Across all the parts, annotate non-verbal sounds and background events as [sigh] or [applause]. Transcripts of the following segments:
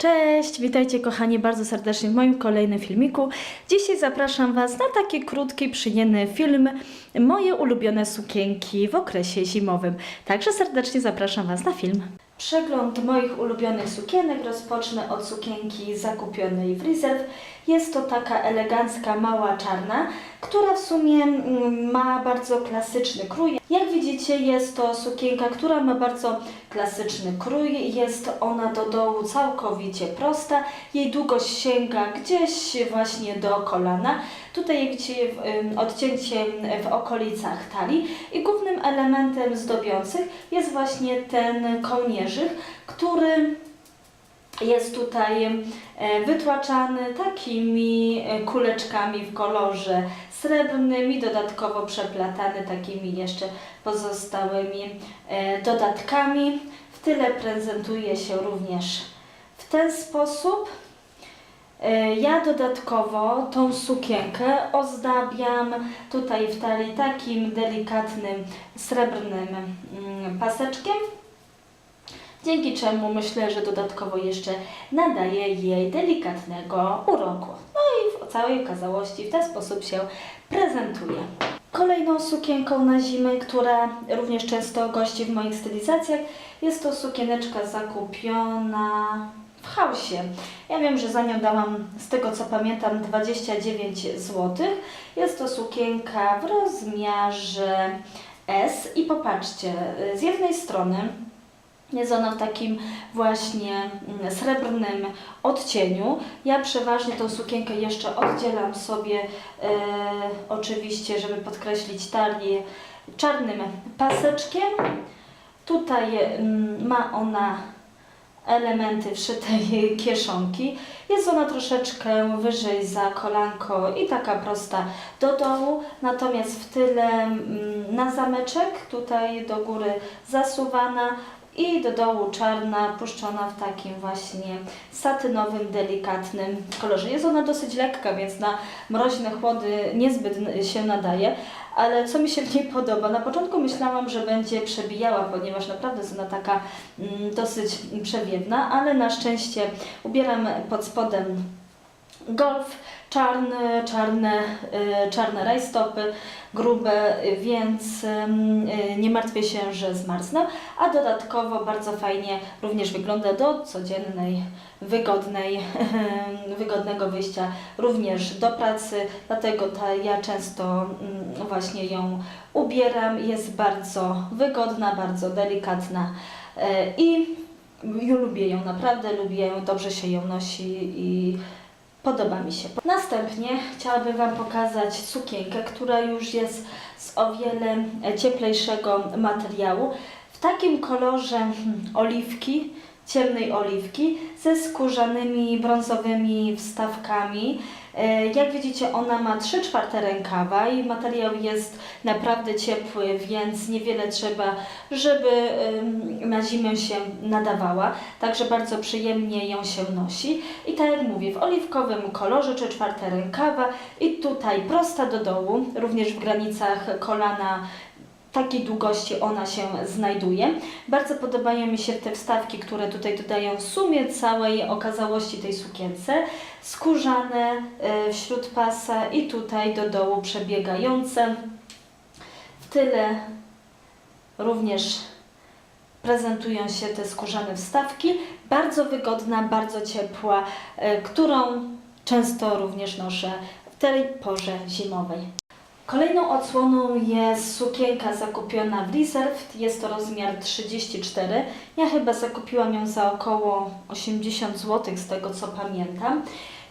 Cześć, witajcie kochani bardzo serdecznie w moim kolejnym filmiku. Dzisiaj zapraszam Was na taki krótki, przyjemny film Moje ulubione sukienki w okresie zimowym. Także serdecznie zapraszam Was na film. Przegląd moich ulubionych sukienek rozpocznę od sukienki zakupionej w Reserve. Jest to taka elegancka, mała czarna, która w sumie mm, ma bardzo klasyczny krój. Jak widzicie jest to sukienka, która ma bardzo klasyczny krój. Jest ona do dołu całkowicie prosta. Jej długość sięga gdzieś właśnie do kolana. Tutaj jak widzicie odcięcie w okolicach talii i głównym elementem zdobiących jest właśnie ten kołnierzyk, który jest tutaj e, wytłaczany takimi e, kuleczkami w kolorze srebrnym i dodatkowo przeplatany takimi jeszcze pozostałymi e, dodatkami. W tyle prezentuje się również w ten sposób. Ja dodatkowo tą sukienkę ozdabiam tutaj w talii takim delikatnym srebrnym mm, paseczkiem, dzięki czemu myślę, że dodatkowo jeszcze nadaje jej delikatnego uroku. No i w całej okazałości w ten sposób się prezentuje. Kolejną sukienką na zimę, która również często gości w moich stylizacjach, jest to sukieneczka zakupiona w hausie. Ja wiem, że za nią dałam, z tego co pamiętam, 29 zł. Jest to sukienka w rozmiarze S i popatrzcie, z jednej strony jest ona w takim właśnie mm, srebrnym odcieniu. Ja przeważnie tą sukienkę jeszcze oddzielam sobie, e, oczywiście, żeby podkreślić talię, czarnym paseczkiem. Tutaj mm, ma ona elementy wszytej kieszonki. Jest ona troszeczkę wyżej za kolanko i taka prosta do dołu, natomiast w tyle mm, na zameczek, tutaj do góry zasuwana i do dołu czarna, puszczona w takim właśnie satynowym, delikatnym kolorze. Jest ona dosyć lekka, więc na mroźne chłody niezbyt się nadaje, ale co mi się w niej podoba, na początku myślałam, że będzie przebijała, ponieważ naprawdę jest ona taka mm, dosyć przewiewna, ale na szczęście ubieram pod spodem golf, czarny, czarne, y, czarne rajstopy, grube, więc y, nie martwię się, że zmarznę, a dodatkowo bardzo fajnie również wygląda do codziennej, wygodnej, [laughs] wygodnego wyjścia również do pracy, dlatego ta, ja często mm, właśnie ją ubieram, jest bardzo wygodna, bardzo delikatna y, i lubię ją, naprawdę lubię dobrze się ją nosi i Podoba mi się. Następnie chciałabym Wam pokazać sukienkę, która już jest z o wiele e, cieplejszego materiału. W takim kolorze hmm, oliwki, ciemnej oliwki, ze skórzanymi brązowymi wstawkami. E, Jak widzicie, ona ma 3 czwarte rękawa i materiał jest naprawdę ciepły, więc niewiele trzeba, żeby na zimę się nadawała. Także bardzo przyjemnie ją się nosi. I tak jak mówię, w oliwkowym kolorze, 3 czwarte rękawa i tutaj prosta do dołu, również w granicach kolana takiej długości ona się znajduje. Bardzo podobają mi się te wstawki, które tutaj dodają w sumie całej okazałości tej sukience. Skórzane y, wśród pasa i tutaj do dołu przebiegające. W tyle również prezentują się te skórzane wstawki. Bardzo wygodna, bardzo ciepła, y, którą często również noszę w tej porze zimowej. Kolejną odsłoną jest sukienka zakupiona w Reserve. Jest to rozmiar 34. Ja chyba zakupiłam ją za około 80 zł z tego co pamiętam.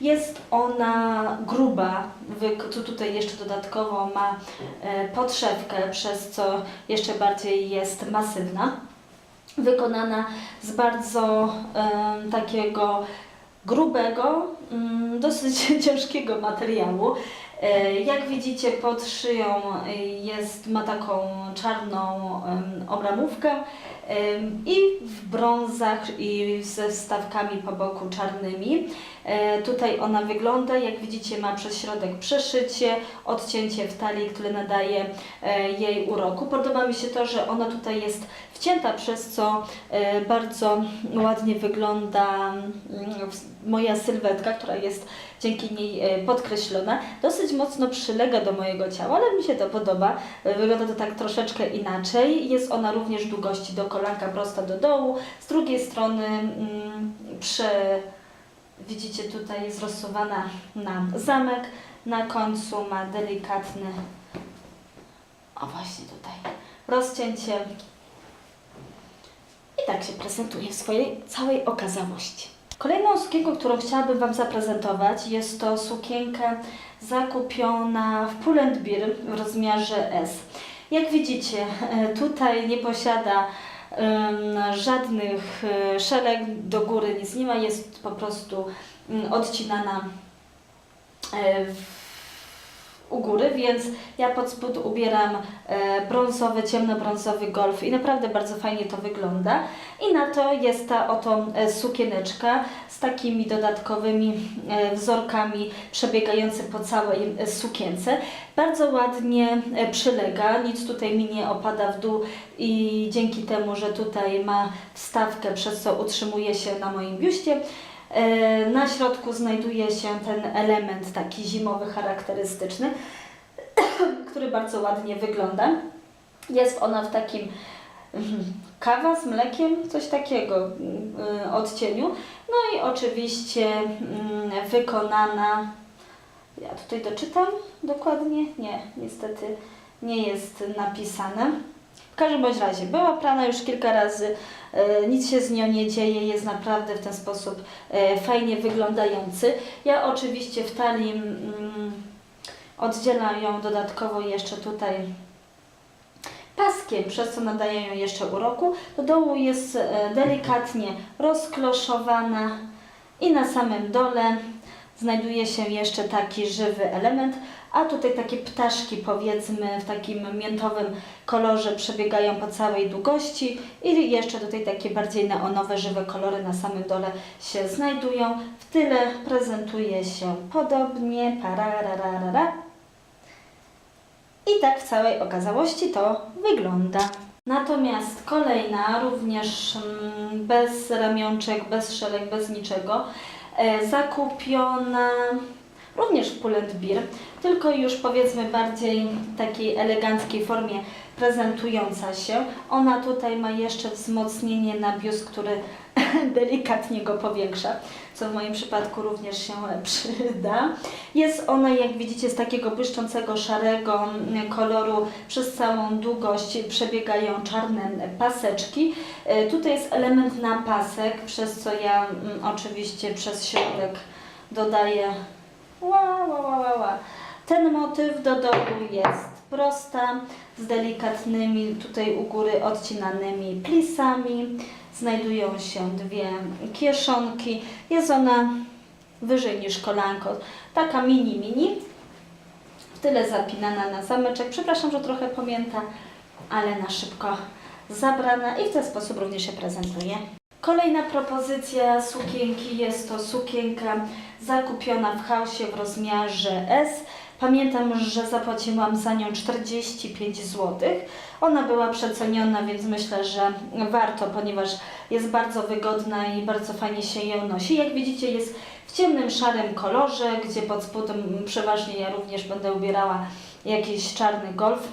Jest ona gruba, tu tutaj jeszcze dodatkowo ma e, podszewkę, przez co jeszcze bardziej jest masywna. Wykonana z bardzo em, takiego grubego, mm, dosyć [laughs] ciężkiego materiału. E, Jak widzicie pod szyją e, jest, ma taką czarną obramówkę I w brązach i ze wstawkami po boku czarnymi. E, Tutaj ona wygląda, jak widzicie ma przez środek przeszycie, odcięcie w talii, które nadaje jej uroku. Podoba mi się to, że ona tutaj jest wcięta, przez co bardzo ładnie wygląda mm, moja sylwetka, która jest dzięki niej e, podkreślona. Dosyć mocno przylega do mojego ciała, ale mi się to podoba. E, Wygląda to tak troszeczkę inaczej. Jest ona również długości do kolanka prosta do dołu. Z drugiej strony mm, prze, widzicie tutaj jest rozsuwana na zamek. Na końcu ma delikatny, o właśnie tutaj, rozcięcie. I tak się prezentuje w swojej całej okazałości. Kolejną sukienką, którą chciałabym Wam zaprezentować, jest to sukienka zakupiona w Pull&Bear w rozmiarze S. Jak widzicie, e, tutaj nie posiada żadnych e, szelek do góry, nic nie ma, jest po prostu mm, odcinana e, w, u góry, więc ja pod spód ubieram e, brązowy, ciemnobrązowy golf i naprawdę bardzo fajnie to wygląda. I na to jest ta oto e, sukieneczka z takimi dodatkowymi e, wzorkami przebiegające po całej sukience. Bardzo ładnie przylega, nic tutaj mi nie opada w dół i dzięki temu, że tutaj ma wstawkę, przez co utrzymuje się na moim biuście, Na środku znajduje się ten element taki zimowy, charakterystyczny, [coughs] który bardzo ładnie wygląda. Jest ona w takim mhm, kawa z mlekiem, coś takiego y, odcieniu. No i oczywiście mm, wykonana, ja tutaj doczytam dokładnie? Nie, niestety nie jest napisane. W każdym bądź razie była prana już kilka razy, e, nic się z nią nie dzieje, jest naprawdę w ten sposób e, fajnie wyglądający. Ja oczywiście w talii mm, oddzielam ją dodatkowo jeszcze tutaj paskiem, przez co nadaję ją jeszcze uroku. Do dołu jest e, delikatnie rozkloszowana i na samym dole znajduje się jeszcze taki żywy element, a tutaj takie ptaszki powiedzmy w takim miętowym kolorze przebiegają po całej długości i jeszcze tutaj takie bardziej neonowe, żywe kolory na samym dole się znajdują. W tyle prezentuje się podobnie, parararara. I tak w całej okazałości to wygląda. Natomiast kolejna, również mm, bez ramionczek, bez szelek, bez niczego, zakupiona również w Pull&Bear, tylko już powiedzmy bardziej w takiej eleganckiej formie prezentująca się. Ona tutaj ma jeszcze wzmocnienie na biust, który [laughs] delikatnie go powiększa, co w moim przypadku również się [laughs] przyda. Jest ona, jak widzicie, z takiego błyszczącego szarego koloru. Przez całą długość przebiegają czarne paseczki. E, Tutaj jest element na pasek, przez co ja mm, oczywiście przez środek dodaję ła, ła, ła, ła, ła. Ten motyw do dołu jest prosta, z delikatnymi tutaj u góry odcinanymi plisami. Znajdują się dwie kieszonki. Jest ona wyżej niż kolanko. Taka mini, mini. W tyle zapinana na zameczek. Przepraszam, że trochę pamięta, ale na szybko zabrana i w ten sposób również się prezentuje. Kolejna propozycja sukienki jest to sukienka zakupiona w chaosie w rozmiarze S. Pamiętam, że zapłaciłam za nią 45 zł. Ona była przeceniona, więc myślę, że warto, ponieważ jest bardzo wygodna i bardzo fajnie się ją nosi. Jak widzicie, jest w ciemnym, szarym kolorze, gdzie pod spodem przeważnie ja również będę ubierała jakiś czarny golf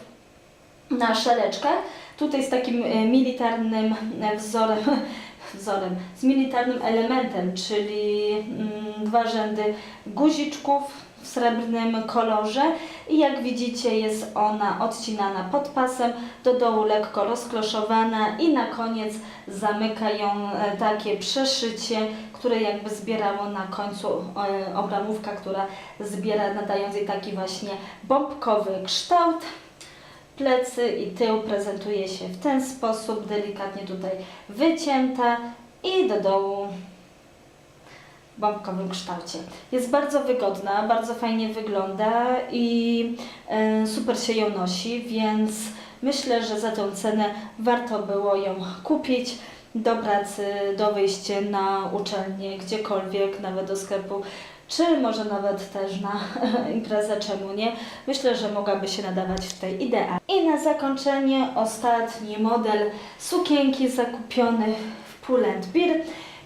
na szeleczkach. Tutaj z takim e, militarnym e, wzorem, [laughs] wzorem, z militarnym elementem, czyli mm, dwa rzędy guziczków w srebrnym kolorze i jak widzicie jest ona odcinana pod pasem, do dołu lekko rozkloszowana i na koniec zamyka ją e, takie przeszycie, które jakby zbierało na końcu e, obramówka, która zbiera nadając jej taki właśnie bombkowy kształt. Plecy i tył prezentuje się w ten sposób, delikatnie tutaj wycięta i do dołu bombkowym kształcie. Jest bardzo wygodna, bardzo fajnie wygląda i e, super się ją nosi, więc myślę, że za tą cenę warto było ją kupić do pracy, do wyjścia na uczelnię, gdziekolwiek, nawet do sklepu, czy może nawet też na [laughs] imprezę, czemu nie? Myślę, że mogłaby się nadawać tej idea. I na zakończenie ostatni model sukienki zakupiony w Pull&Bear.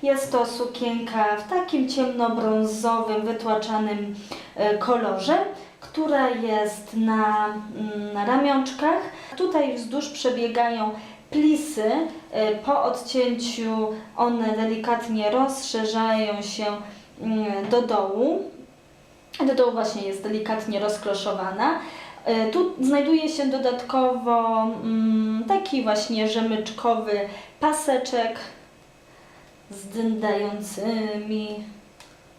Jest to sukienka w takim ciemnobrązowym, wytłaczanym e, kolorze, która jest na, mm, na ramionczkach. Tutaj wzdłuż przebiegają plisy. E, Po odcięciu one delikatnie rozszerzają się mm, do dołu. Do dołu właśnie jest delikatnie rozkloszowana. E, Tu znajduje się dodatkowo mm, taki właśnie rzemyczkowy paseczek z dyndającymi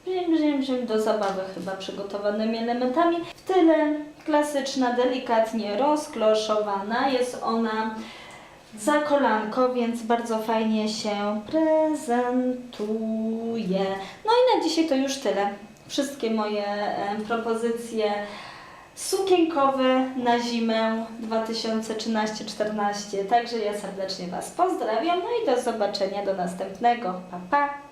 brzym, brzym, do zabawy chyba przygotowanymi elementami. W tyle klasyczna, delikatnie rozkloszowana. Jest ona za kolanko, więc bardzo fajnie się prezentuje. No i na dzisiaj to już tyle. Wszystkie moje e, propozycje sukienkowe na zimę 2013-14. Także ja serdecznie Was pozdrawiam. No i do zobaczenia do następnego. Pa, pa!